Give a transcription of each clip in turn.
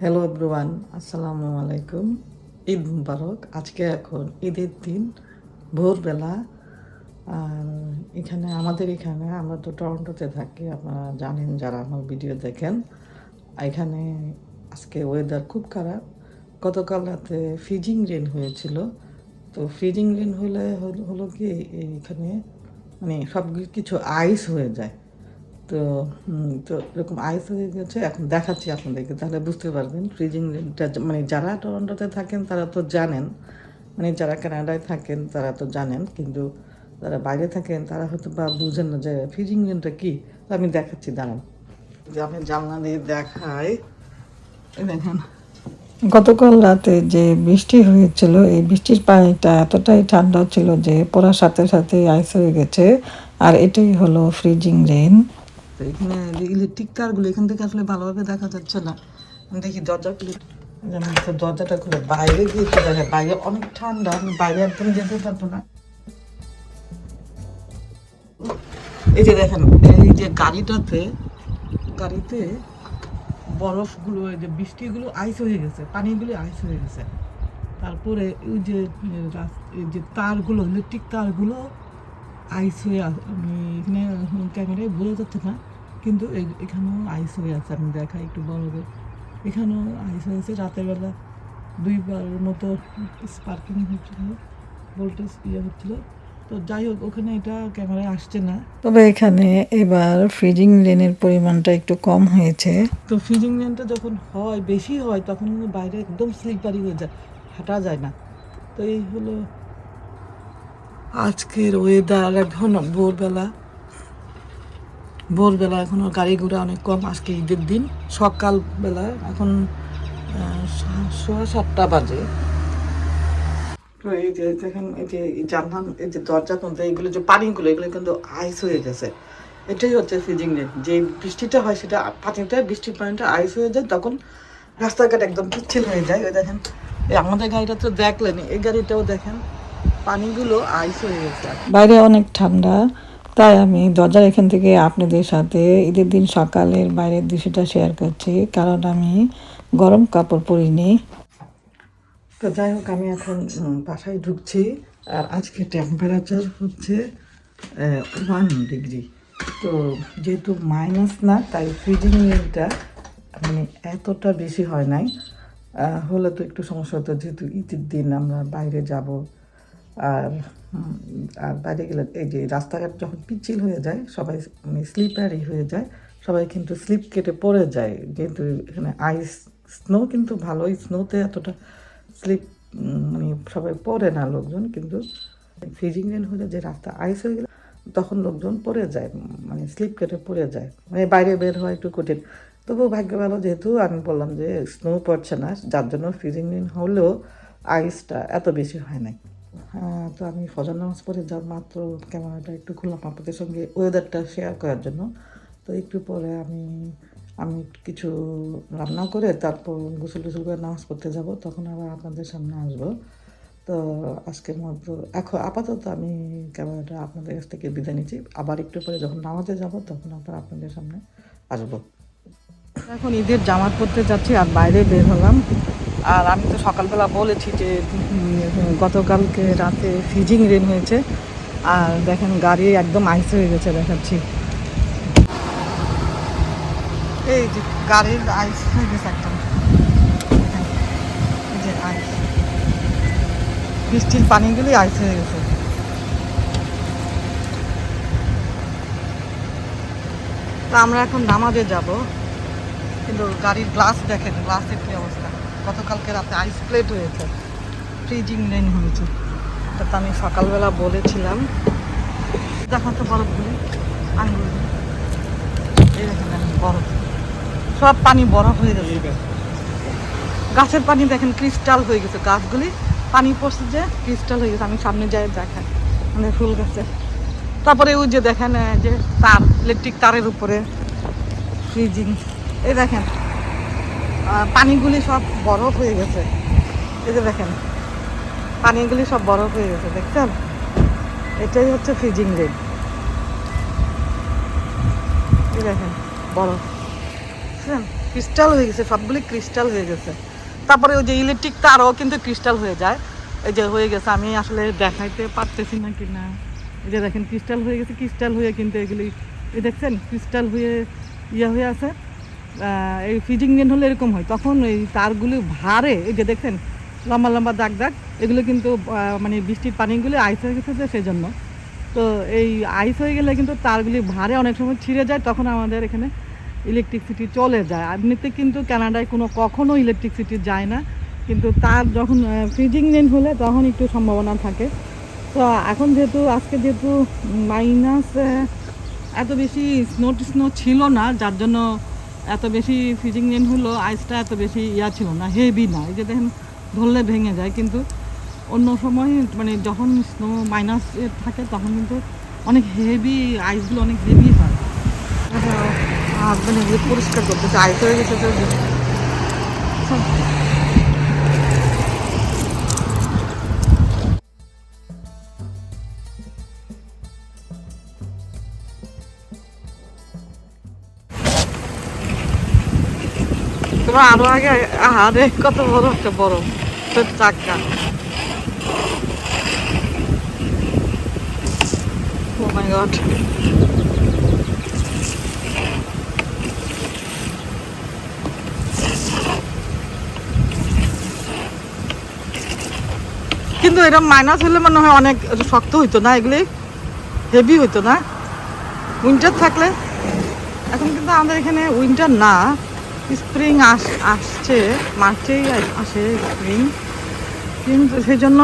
Hello everyone আসসালামু আলাইকুম। ঈদ মুবারক। আজকে এখন ঈদের দিন, ভোরবেলা। আর এখানে, আমাদের এখানে, আমরা তো টরন্টোতে থাকি, আপনারা জানেন, যারা আমার ভিডিও দেখেন। এখানে আজকে ওয়েদার খুব খারাপ। গতকাল রাতে ফ্রিজিং রেন হয়েছিল। তো ফ্রিজিং রেন হলে হল- কি, এখানে মানে সব কিছু আইস হয়ে যায়। তো তো এরকম আইস হয়ে গেছে, এখন দেখাচ্ছি আপনাদেরকে, তাহলে বুঝতে পারবেন ফ্রিজিং মানে যারা টরন্টোতে থাকেন তারা তো জানেন মানে যারা কানাডায় থাকেন তারা তো জানেন, কিন্তু যারা বাইরে থাকেন তারা হয়তো বা বুঝেন না যে ফ্রিজিং রেনটা কী, তো আমি দেখাচ্ছি, দাঁড়ান। যে আমি জানলা দিয়ে দেখাই দেখেন। গতকাল রাতে যে বৃষ্টি হয়েছিল, এই বৃষ্টির পানিটা এতটাই ঠান্ডা ছিল যে পড়ার সাথে সাথে আইস হয়ে গেছে, আর এটাই হলো ফ্রিজিং রেন তো এখানে ইলেকট্রিক তারগুলো এখান থেকে আসলে ভালোভাবে দেখা যাচ্ছে না। দেখি দরজা খুলে দরজাটা খুলে। বাইরে গিয়ে তো দেখে বাইরে অনেক ঠান্ডা, আমি বাইরে একদম যেতে পারব না। এই যে দেখেন, এই যে গাড়িটাতে গাড়িতে বরফগুলো, এই যে বৃষ্টিগুলো আইস হয়ে গেছে, পানিগুলো আইস হয়ে গেছে। তারপরে ওই যে যে তারগুলো ইলেকট্রিক তারগুলো আইস হয়ে এখানে ক্যামেরায় বোঝা যাচ্ছে না। কিন্তু এখানেও আইস হয়ে আছে আমি দেখাই একটু বড়দের এখানেও আইস হয়েছে রাতের বেলা দুইবার মতো স্পার্কিং হচ্ছিল ভোল্টেজ ইয়ে হচ্ছিল। তো যাই হোক ওখানে এটা ক্যামেরায় আসছে না। তবে এখানে এবার ফ্রিজিং লেনের পরিমাণটা একটু কম হয়েছে। তো ফ্রিজিং লেনটা যখন হয় বেশি হয় তখন বাইরে একদম স্লিপারি হয়ে যায় হাঁটা যায় না। তো এই হলো আজকের ওয়েদার এখন ভোরবেলা। ভোরবেলা এখনও গাড়ি ঘোড়া অনেক কম, আজকে ঈদের দিন। সকালবেলা এখন সোয়া সাতটা বাজে। এই যে দেখেন, এই যে জানলাম, এই যে দরজা মধ্যে এইগুলো যে পানিগুলো, এগুলো কিন্তু আইস হয়ে গেছে। এটাই হচ্ছে ফ্রিজিং রেট যে বৃষ্টিটা হয় সেটা পানিটা, বৃষ্টির পানিটা আইস হয়ে যায়, তখন রাস্তাঘাট একদম পিচ্ছিল হয়ে যায়। ওই দেখেন, এই আমাদের গাড়িটা তো দেখলেন এই গাড়িটাও দেখেন, পানিগুলো আইস হয়ে গেছে। বাইরে অনেক ঠান্ডা। তাই আমি দরজার এখান থেকে আপনাদের সাথে ঈদের দিন সকালের বাইরের দৃশ্যটা শেয়ার করছি। কারণ আমি গরম কাপড় পরিনি। তো যাই হোক, আমি এখন বাসায় ঢুকছি। আর আজকে টেম্পারেচার হচ্ছে ওয়ান ডিগ্রি তো যেহেতু মাইনাস না, তাই ফ্রিজিং রেটটা মানে এতটা বেশি হয় নাই। হলে তো একটু সমস্যা হতো, যেহেতু ঈদের দিন আমরা বাইরে যাব। আর আর বাইরে গেলে এই যে রাস্তাঘাট যখন পিচ্ছিল হয়ে যায়, সবাই মানে স্লিপারি হয়ে যায়, সবাই কিন্তু স্লিপ কেটে পড়ে যায়। যেহেতু এখানে আইস স্নো কিন্তু ভালোই স্নোতে এতটা স্লিপ মানে সবাই পড়ে না লোকজন, কিন্তু ফ্রিজিং রেন হলে যে রাস্তা আইস হয়ে গেলে, তখন লোকজন পড়ে যায় মানে স্লিপ কেটে পড়ে যায়। মানে বাইরে বের হওয়া একটু কঠিন। তবুও ভাগ্য ভালো, যেহেতু আমি বললাম যে স্নো পড়ছে না, যার জন্য ফ্রিজিং রেন হলেও আইসটা এত বেশি হয় নাই। তো আমি ফজর নামাজ পড়ে যা মাত্র ক্যামেরাটা একটু খুললাম আপনাদের সঙ্গে ওয়েদারটা শেয়ার করার জন্য। তো একটু পরে আমি আমি কিছু রান্না করে তারপর গোসল টুসল করে নামাজ পড়তে যাব, তখন আবার আপনাদের সামনে আসব। তো আজকের মতো এখন আপাতত আমি ক্যামেরাটা আপনাদের কাছ থেকে বিদায় নিচ্ছি। আবার একটু পরে যখন নামাজে যাব, তখন আবার আপনাদের সামনে আসব। এখন ঈদের জামাত পরতে যাচ্ছি আর বাইরে বের হলাম। আর আমি তো সকালবেলা বলেছি যে গতকালকে রাতে ফিজিং রেন হয়েছে। আর দেখেন, গাড়ি একদম আইস হয়ে গেছে, দেখাচ্ছি। এই যে, গাড়ির আইস হয়ে গেছে একদম যে আইস বৃষ্টির পানিগুলি আইস হয়ে গেছে। তা আমরা এখন নামাজে যাব, কিন্তু গাড়ির গ্লাস দেখেন গ্লাসের কি অবস্থা? গতকালকে রাতে আইস প্লেট হয়েছে ফ্রিজিং রেন হয়েছে। তা আমি সকালবেলা বলেছিলাম। দেখেন তো বরফগুলি আঙুলগুলি এই দেখেন বরফ। সব পানি বরফ হয়ে গেছে। গাছের পানি দেখেন ক্রিস্টাল হয়ে গেছে। গাছগুলি পানি পড়ছে যে ক্রিস্টাল হয়ে গেছে। আমি সামনে যাই, দেখেন। আমাদের ফুল গাছে। তারপরে ওই যে দেখেন যে তার ইলেকট্রিক তারের উপরে ফ্রিজিং এই দেখেন পানিগুলি সব বরফ হয়ে গেছে। এই যে দেখেন, পানিগুলি সব বরফ হয়ে গেছে, দেখছেন? এটাই হচ্ছে ফ্রিজিং রেড এই দেখেন, বরফ। বুঝছেন ক্রিস্টাল হয়ে গেছে, সবগুলি ক্রিস্টাল হয়ে গেছে। তারপরে ওই যে ইলেকট্রিক তারও কিন্তু ক্রিস্টাল হয়ে যায়। এই যে হয়ে গেছে, আমি আসলে দেখাইতে পারতেছি না কি না। এই যে দেখেন ক্রিস্টাল হয়ে গেছে ক্রিস্টাল হয়ে কিন্তু এগুলি এই দেখছেন ক্রিস্টাল হয়ে ইয়ে হয়ে আছে। এই ফিজিং মেন হলে এরকম হয়। তখন এই তারগুলি ভারে, এই যে দেখছেন, লম্বা লম্বা দাগ দাগ, এগুলো কিন্তু মানে বৃষ্টির পানিগুলি আইস হয়ে গেছে সেই জন্য তো এই আইস হয়ে গেলে কিন্তু তারগুলি ভারে অনেক সময় ছিঁড়ে যায়, তখন আমাদের এখানে ইলেকট্রিসিটি চলে যায়। এমনিতে কিন্তু কানাডায় কোনো কখনো ইলেকট্রিসিটি যায় না, কিন্তু তার যখন ফ্রিজিং মেন হলে তখন একটু সম্ভাবনা থাকে। তো এখন যেহেতু, আজকে যেহেতু মাইনাস এত বেশি স্নো স্নো ছিল না, যার জন্য এত বেশি ফিজিং মেন হলো আইসটা এত বেশি ইয়া ছিল না হেভি না। এই যে দেখেন ধরলে ভেঙে যায়। কিন্তু অন্য সময় মানে যখন স্নো মাইনাস থাকে তখন কিন্তু অনেক হেভি আইসগুলো অনেক হেভি হয়। হাজবেন্ড এগুলো পরিষ্কার করতেছে আইস হয়ে গেছে তোমার আরও আগে আরে কত বড় একটা বড় চাকা। গড কিন্তু এরকম মাইনাস হলে মনে হয় অনেক শক্ত হইতো না, এগুলি হেভি হইতো না। উইন্টার থাকলে, এখন কিন্তু আমাদের এখানে উইন্টার না। স্প্রিং আস, আসছে, মার্চেই আসে স্প্রিং। কিন্তু সেই জন্য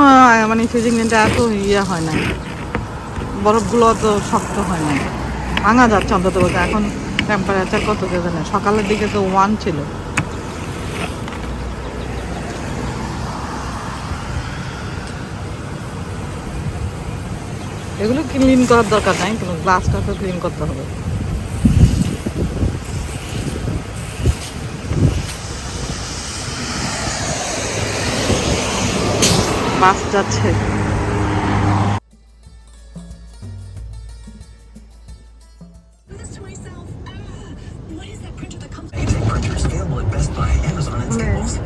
মানে ফ্রিজিংটা এত ইয়ে হয় না বরফগুলো অত শক্ত হয় না ভাঙা যাচ্ছে অন্তত বলতে, এখন টেম্পারেচার কত কে জানে। সকালের দিকে তো ওয়ান ছিল। এগুলো ক্লিন করার দরকার নাই তোমার গ্লাসটা তো ক্লিন করতে হবে। মানে যাচ্ছে।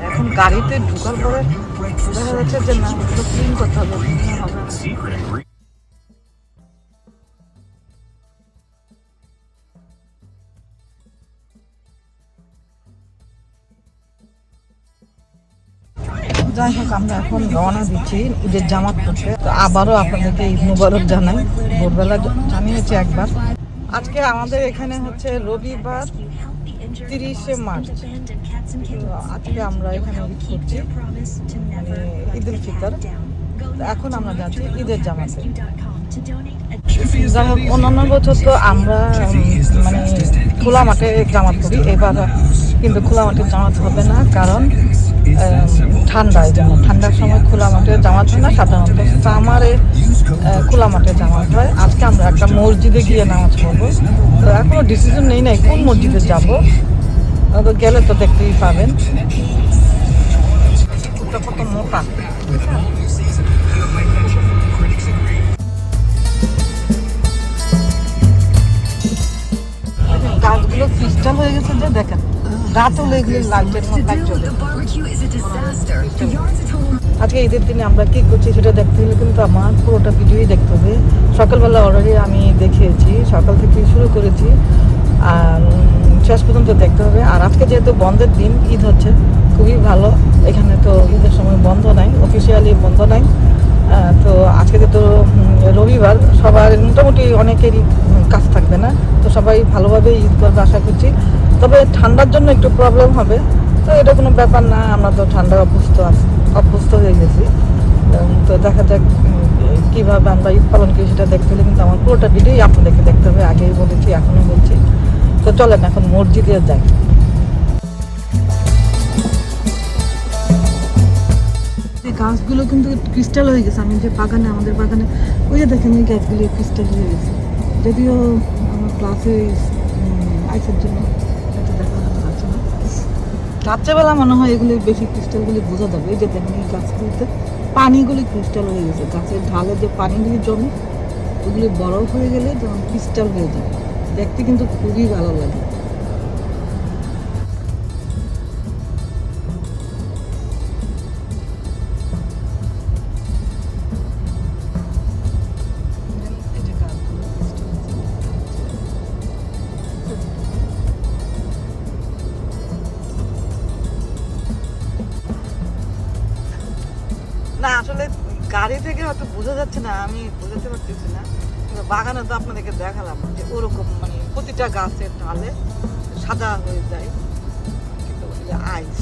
এখন গাড়িতে ঢুকার পরে দেখা যাচ্ছে যে না ক্লিন করতে হবে হবে। যাই হোক, আমরা এখন রওনা দিচ্ছি ঈদের জামাত করতে তো আবারও আপনাদেরকে ঈদ মুবারক জানাই। ভোরবেলা জানিয়েছি একবার। আজকে আমাদের এখানে হচ্ছে রবিবার তিরিশে মার্চ। আজকে আমরা এখানে ঈদ করছি। মানে ঈদ উল ফিতর এখন আমরা যাচ্ছি ঈদের জামাতে। যাই হোক, অন্যান্য বছর তো আমরা মানে খোলা মাঠে জামাত করি এবার কিন্তু খোলা মাঠে জামাত হবে না, কারণ ঠান্ডা এই জন্য ঠান্ডার সময় খোলা মাঠে জামাত হয় না সাধারণত সামারে খোলা মাঠে জামাত হয়। আজকে আমরা একটা মসজিদে গিয়ে নামাজ পড়ব। তো এখনও ডিসিশন নেই নাই কোন মসজিদে যাব। তো গেলে তো দেখতেই পাবেন। কত মোটা। গাছগুলো ক্রিস্টাল হয়ে গেছে যে দেখেন। রাত হলে এগুলো লাইটের মতো লাইট জ্বলে barbecue is a disaster. Yards at home. আজকে ঈদের দিনে আমরা কি করছি সেটা দেখতে হলে কিন্তু আমার পুরোটা ভিডিওই দেখতে হবে। সকালবেলা অলরেডি আমি দেখিয়েছি সকাল থেকে শুরু করেছি। আর শেষ পর্যন্ত দেখতে হবে। আর আজকে যেহেতু বন্ধের দিন ঈদ হচ্ছে খুবই ভালো। এখানে তো ঈদের সময় বন্ধ নাই অফিসিয়ালি বন্ধ নাই। তো আজকে উম, রবিবার সবার মোটামুটি অনেকেরই কাজ থাকবে না। তো সবাই ভালোভাবে ঈদ করবে আশা করছি। তবে ঠান্ডার জন্য একটু প্রবলেম হবে। তো এটা কোনো ব্যাপার না, আমরা তো ঠান্ডা অভ্যস্ত আছি, অভ্যস্ত হয়ে গেছি। তো দেখা যাক কীভাবে আমরা ঈদ পালন করি সেটা দেখতে হলে কিন্তু আমার পুরোটা ভিডিওই আপনাদেরকে দেখতে হবে, আগেই বলেছি এখনও বলছি। তো চলেন, এখন মসজিদে যাই। গাছগুলো কিন্তু ক্রিস্টাল হয়ে গেছে। আমি যে বাগানে, আমাদের বাগানে, ওই যে দেখেন এই গাছগুলো ক্রিস্টাল হয়ে গেছে। যদিও আমার ক্লাসে আইসের জন্য রাত্রেবেলা মনে হয় এগুলি বেশি ক্রিস্টালগুলি বোঝা যাবে। যে দেখেন এই গাছগুলিতে পানিগুলি ক্রিস্টাল হয়ে গেছে। গাছের ঢালে যে পানিগুলি জমে, ওগুলি বরফ হয়ে গেলে যেমন ক্রিস্টাল হয়ে যাবে দেখতে কিন্তু খুবই ভালো লাগে। না, আমি বোঝাতে পারতেছি না। বাগানে তো আপনাদেরকে দেখালাম যে ওরকম মানে প্রতিটা গাছের ঢালে সাদা হয়ে যায়। কিন্তু আইস।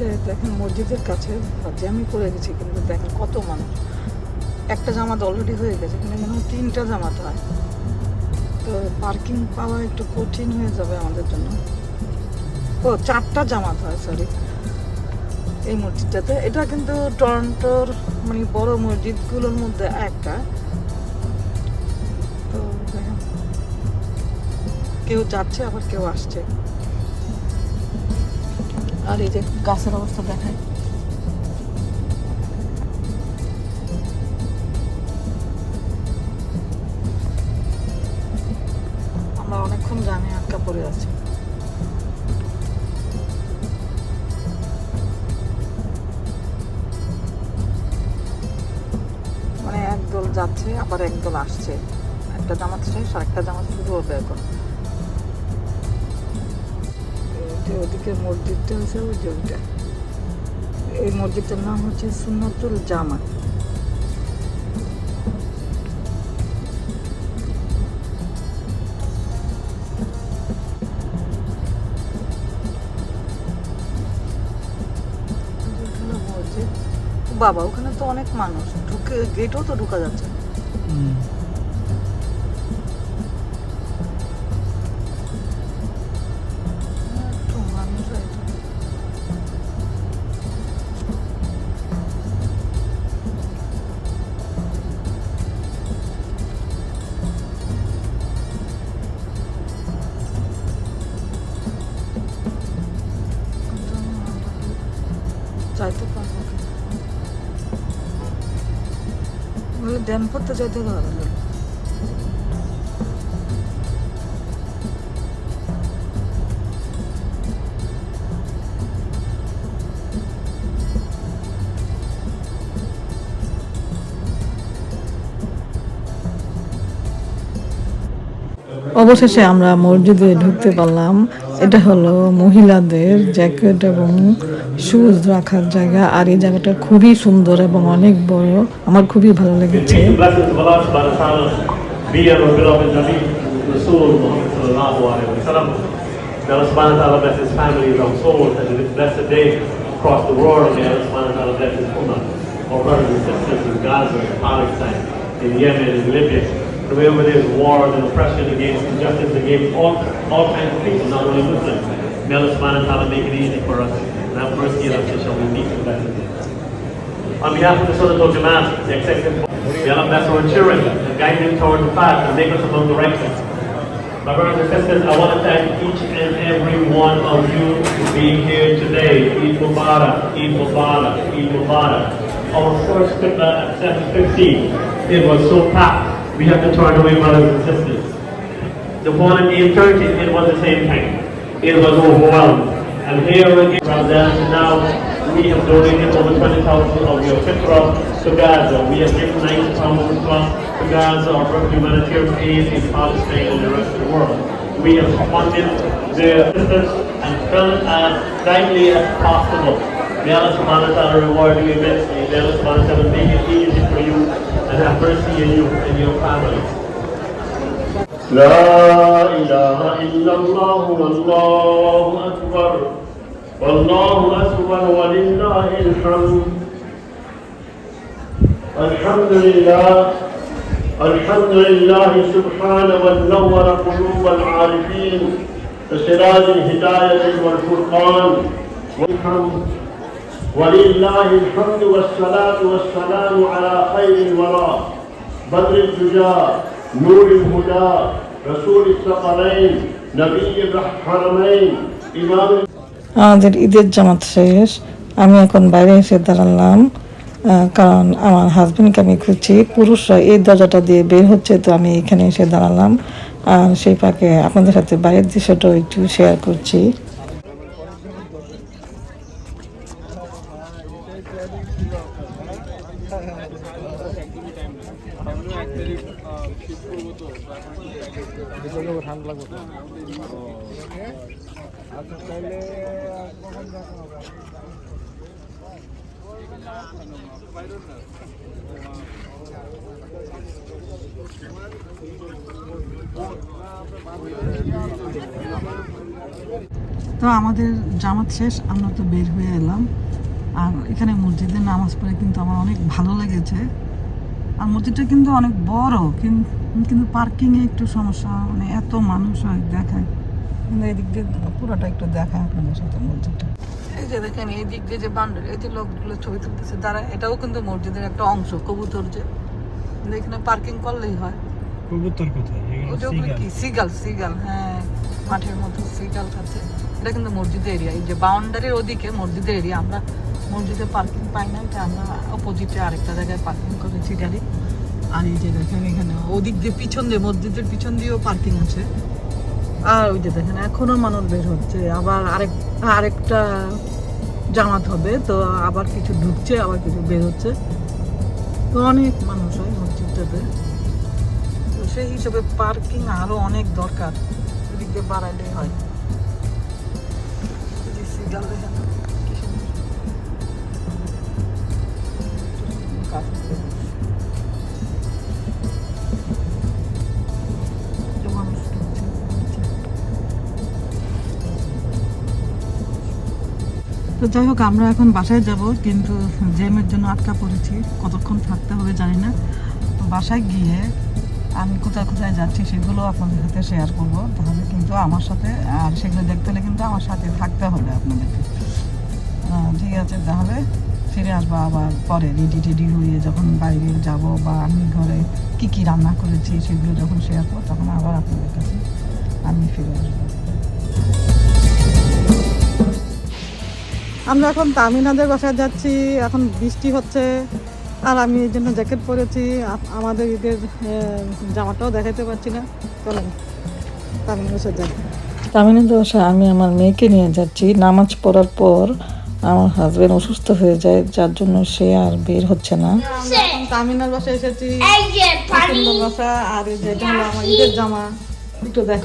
যে দেখেন মসজিদের কাছে জ্যামি করে গেছি কিন্তু দেখেন কত মানুষ। একটা জামাত অলরেডি হয়ে গেছে, কিন্তু মনে হয় তিনটা জামাত হয় তো পার্কিং পাওয়া একটু কঠিন হয়ে যাবে আমাদের জন্য। ও, চারটা জামাত হয় সরি এই মসজিদটাতে। এটা কিন্তু টরন্টোর মানে বড় মসজিদগুলোর মধ্যে একটা। তো দেখেন, কেউ যাচ্ছে, আবার কেউ আসছে। আর এই যে গাছের অবস্থা দেখায়। আমরা অনেকক্ষণ জানি আটকা পড়ে আছি। মানে একদল যাচ্ছে, আবার একদল আসছে। একটা জামাত শেষ আর একটা জামাত শুরু হবে এখন যে ওদিকে মসজিদটা আছে ওই ওইটা এই মসজিদটার নাম হচ্ছে সুন্নাতুল জামাত। বাবা, ওখানে তো অনেক মানুষ। ঢুকে, গেটও তো ঢুকা যাচ্ছে না। ওই ড্যামপুর তো যাইতে হবে না অবশেষে আমরা মসজিদে ঢুকতে পারলাম। এটা হলো মহিলাদের জ্যাকেট এবং শুজ রাখার জায়গা আর এই জায়গাটা খুবই সুন্দর এবং অনেক বড় আমার খুবই ভালো লেগেছে Wherever there's wars and oppression against injustice against all, all kinds of people, not only Muslims. May Allah subhanahu wa ta'ala make it easy for us and have mercy on us shall we meet the blessed. On behalf of the Sunnah Al Jamaat, the executive may Allah bless our children and guide them towards the path and make us among the righteous. My brothers and sisters, I want to thank each and every one of you for being here today. Eid Mubarak, Eid Mubarak, Eid Mubarak. Our first khutbah at 7.15, it was so packed, we have to turn away brothers and sisters. The one at 8.30, it was the same thing. It was overwhelmed. And here in Ramadan now, we have donated over 20,000 of your fitrah to Gaza. We have given 90,000 plus to Gaza of humanitarian aid in Palestine and the rest of the world. We have funded the assistance and it as tightly as possible. May Allah subhanahu wa ta'ala reward you immensely. May Allah subhanahu wa ta'ala make it easy for and have mercy on you and your families. لا إله إلا الله والله أكبر. والله أكبر ولله الحمد. الحمد لله. الحمد لله سبحانه ونور قلوب العارفين سراج الهداية والفرقان. والحمد ولله الحمد والصلاة والسلام على خير الورى بدر الدجى نور الهدى رسول الثقلين نبي الحرمين إمام আমাদের ঈদের জামাত শেষ আমি এখন বাইরে এসে দাঁড়ালাম আহ, কারণ আমার হাজবেন্ডকে আমি খুঁজছি পুরুষরা এই দরজাটা দিয়ে বের হচ্ছে তো আমি এখানে এসে দাঁড়ালাম আর সেই ফাঁকে আপনাদের সাথে বাইরের দৃশ্যটাও একটু শেয়ার করছি তো আমাদের জামাত শেষ আমরা তো বের হয়ে এলাম। আর এখানে মসজিদে নামাজ পড়ে কিন্তু আমার অনেক ভালো লেগেছে। আর মসজিদটা কিন্তু অনেক বড় কিন- কিন্তু পার্কিংয়ে একটু সমস্যা মানে এত মানুষ হয় দেখায়। কিন্তু এই দিক দিয়ে পুরোটা একটু দেখায় আপনাদের সাথে মসজিদটা। এই যে দেখেন এই দিক দিয়ে যে বান্ডার এই যে লোকগুলো ছবি তুলতেছে তারা এটাও কিন্তু মসজিদের একটা অংশ কবুতর যে। কিন্তু এখানে পার্কিং করলেই হয়। কবুতর কোথায়? কি? সিগাল সিগাল হ্যাঁ। মাঠের মধ্যে সিগাল খাচ্ছে এটা কিন্তু মসজিদের এরিয়া এই যে বাউন্ডারির ওদিকে মসজিদের এরিয়া আমরা মসজিদে পার্কিং পাই না এটা আমরা অপোজিটে আরেকটা জায়গায় পার্কিং করেছি গাড়ি আর এই যে দেখেন এখানে ওদিক দিয়ে পিছন দিয়ে মসজিদের পিছন দিয়েও পার্কিং আছে। আর ওই যে দেখেন এখনও মানুষ বের হচ্ছে। আবার আরেক আরেকটা জামাত হবে তো আবার কিছু ঢুকছে আবার কিছু বের হচ্ছে। তো অনেক মানুষ হয় মসজিদটাতে। সেই হিসেবে পার্কিং আরও অনেক দরকার। এদিক দিয়ে বাড়াইলেই হয়। তো যাই হোক, আমরা এখন বাসায় যাব, কিন্তু জ্যামের জন্য আটকা পড়েছি। কতক্ষণ থাকতে হবে জানি না। বাসায় গিয়ে আমি কোথায় কোথায় যাচ্ছি সেগুলো আপনাদের সাথে শেয়ার করব। তাহলে কিন্তু আমার সাথে, আর সেগুলো দেখতে হলে কিন্তু আমার সাথে থাকতে হবে আপনাদেরকে। ঠিক আছে, তাহলে ফিরে আসব আবার পরে। রেডি টেডি হয়ে যখন বাইরে যাব বা আমি ঘরে কি কি রান্না করেছি সেগুলো যখন শেয়ার করব, তখন আবার আপনাদের কাছে আমি ফিরে আসব। আমরা এখন তামিনাদের বাসায় যাচ্ছি। এখন বৃষ্টি হচ্ছে। আর আমি এই জন্য জ্যাকেট পরেছি আমাদের ঈদের জামাটাও দেখাতে পারছি না। চলেন তামিনের বাসায় যাই। বাসায় আমি আমার মেয়েকে নিয়ে যাচ্ছি। নামাজ পড়ার পর আমার হাজবেন্ড অসুস্থ হয়ে যায় যার জন্য সে আর বের হচ্ছে না। তামিনার বাসায় এসেছি সুন্দর বাসা আর এই যে এটা হলো আমার ঈদের জামা। একটু দেখ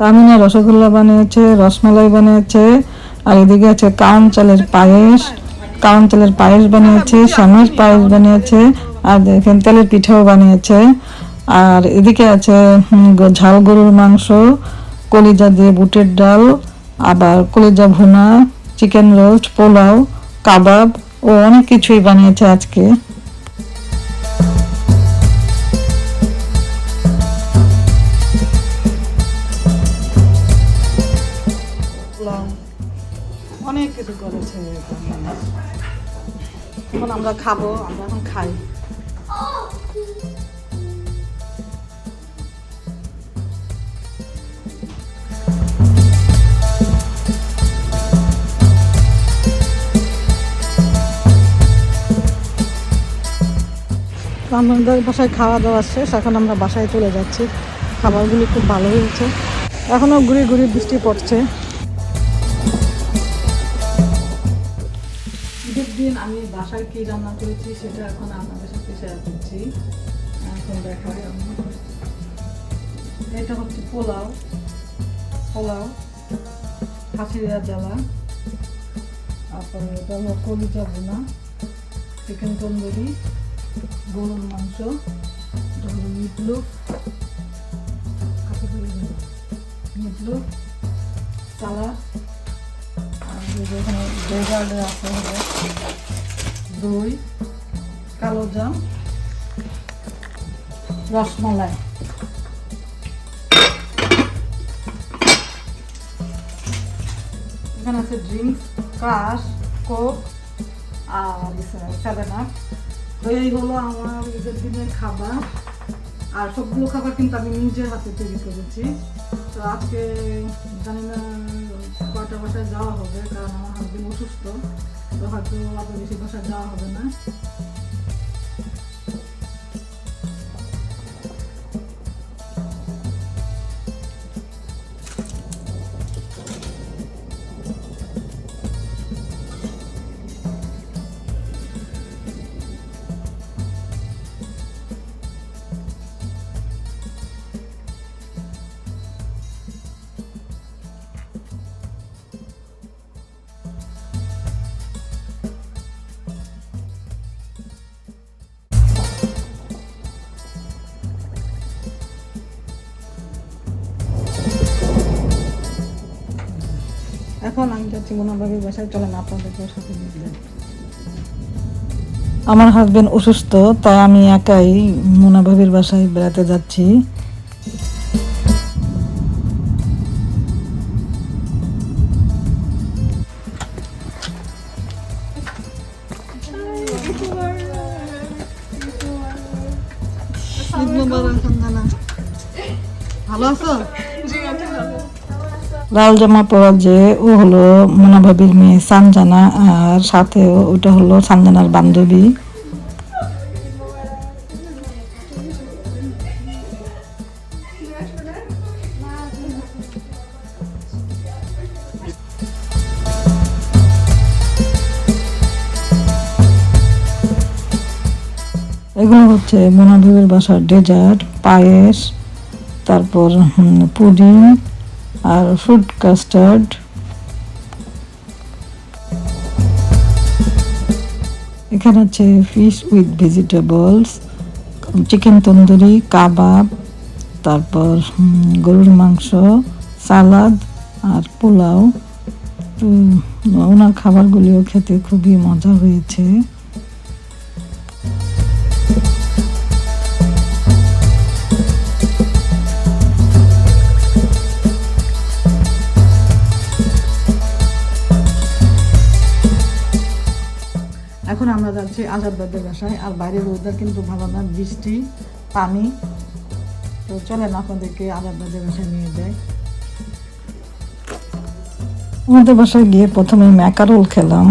তামিনা রসগোল্লা বানিয়েছে, রসমালাই বানিয়েছে, আর এদিকে আছে কাউন চালের পায়েস, কাউন চালের পায়েস বানিয়েছে, সামের পায়েস বানিয়েছে, আর দেখেন তেলের পিঠাও বানিয়েছে। আর এদিকে আছে ঝাল গরুর মাংস, কলিজা দিয়ে বুটের ডাল, আবার কলিজা ভুনা, চিকেন রোস্ট, পোলাও, কাবাব ও অনেক কিছুই বানিয়েছে আজকে। আমরা খাব, আমরা খাই। আমাদের বাসায় খাওয়া দাওয়া শেষ, এখন আমরা বাসায় চলে যাচ্ছি। খাবারগুলি খুব ভালো হয়েছে। এখনও ঘুরে ঘুরে বৃষ্টি পড়ছে। আমি বাসায় কি রান্না করেছি সেটা এখন আপনাদের সাথে শেয়ার করছি। এখন আমি এটা হচ্ছে পোলাও। পোলাও খাসিরা জ্বালা। তারপরে এটা হলো কলিজা বোনা চিকেন তন্দুরি, গরুর মাংস মিটলুক মিটলুক সালাদ এখানে ডেজার্টে আছে হলো দই, কালো জাম, রসমালাই। এখানে আছে ড্রিঙ্কস ক্রাশ, কোক, আর সেভেন আপ। তো এই হলো আমার ঈদের দিনের খাবার। আর সবগুলো খাবার কিন্তু আমি নিজের হাতে তৈরি করেছি। তো আজকে জানি না কয়টা বাসায় যাওয়া হবে, কারণ আমার হাজবেন্ড অসুস্থ, তো হয়তো অত বেশি বাসায় যাওয়া হবে না। আমি বাসায় চলেন সাথে আমার হাজবেন্ড অসুস্থ, তাই আমি একাই মোনাবাবির বাসায় বেড়াতে যাচ্ছি। ভালো আছো? লাল জামা পরা যে ও হলো মোনাভাবির মেয়ে সানজানা, আর সাথে ওটা হলো সানজানার বান্ধবী। এগুলো হচ্ছে মোনাভাবির বাসার ডেজার্ট, পায়েস, তারপর পুডিং। আর ফ্রুট কাস্টার্ড। এখানে আছে fish with vegetables chicken tandoori, কাবাব, তারপর গরুর মাংস, সালাদ আর পোলাও। তো ওনার খাবারগুলিও খেতে খুবই মজা হয়েছে। যাচ্ছি আজাদবাদের বাসায় আর বাইরের ওয়েদার কিন্তু ভালো না বৃষ্টি পানি। তো চলেন আপনাদেরকে আজাদবাদের বাসায় নিয়ে যাই। আমাদের বাসায় গিয়ে প্রথমে ম্যাকারোল খেলাম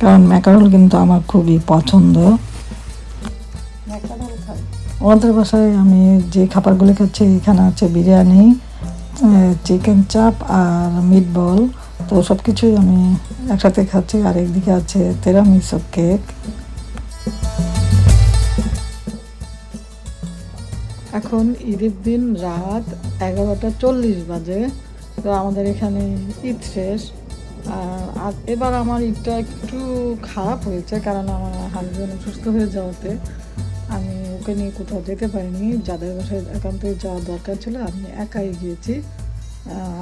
কারণ ম্যাকারোল কিন্তু আমার খুবই পছন্দ। আমাদের বাসায় আমি যে খাবারগুলো খাচ্ছি এখানে আছে বিরিয়ানি চিকেন চাপ আর মিট বল তো সব কিছুই আমি একসাথে খাচ্ছি আর একদিকে আছে তেরামিসো কেক। এখন ঈদের দিন রাত এগারোটা চল্লিশ বাজে, তো আমাদের এখানে ঈদ শেষ। আর এবার আমার ঈদটা একটু খারাপ হয়েছে, কারণ আমার হাজব্যান্ড অসুস্থ হয়ে যাওয়াতে আমি ওকে নিয়ে কোথাও যেতে পারিনি। যাদের বাসায় একান্তই যাওয়ার দরকার ছিল, আমি একাই গিয়েছি।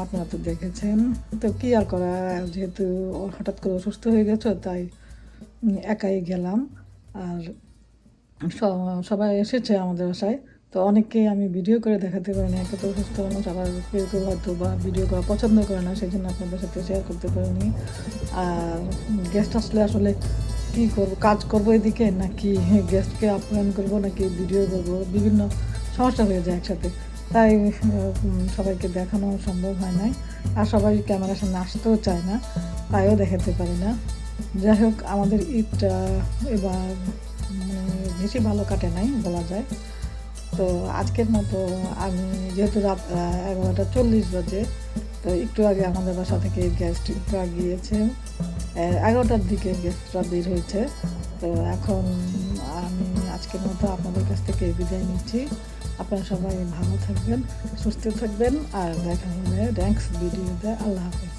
আপনারা তো দেখেছেন। তো কি আর করা, যেহেতু হঠাৎ করে অসুস্থ হয়ে গেছে, তাই একাই গেলাম। আর সবাই এসেছে আমাদের বাসায়। তো অনেককেই আমি ভিডিও করে দেখাতে পারি না একে তো অসুস্থ মানুষ আবার কেউ কেউ হয়তো বা ভিডিও করা পছন্দ করে না, সেই জন্য আপনাদের সাথে শেয়ার করতে পারিনি। আর গেস্ট আসলে আসলে কি করব, কাজ করব এদিকে, নাকি গেস্টকে আপ্যায়ন করব, নাকি ভিডিও করব, বিভিন্ন সমস্যা হয়ে যায় একসাথে। তাই সবাইকে দেখানো সম্ভব হয় নাই। আর সবাই ক্যামেরার সামনে আসতেও চায় না তাইও দেখাতে পারি না। যাই হোক আমাদের ঈদটা এবার বেশি ভালো কাটে নাই বলা যায়। তো আজকের মতো আমি যেহেতু রাত এগারোটা চল্লিশ বাজে তো একটু আগে আমাদের বাসা থেকে গেস্ট একটু আগে গিয়েছে। আহ, এগারোটার দিকে গেস্টরা বের হয়েছে। তো এখন আমি আজকের মতো আপনাদের কাছ থেকে বিদায় নিচ্ছি। আপনারা সবাই ভালো থাকবেন সুস্থ থাকবেন আর দেখা হবে র্যাঙ্কস ভিডিওতে আল্লাহ হাফেজ।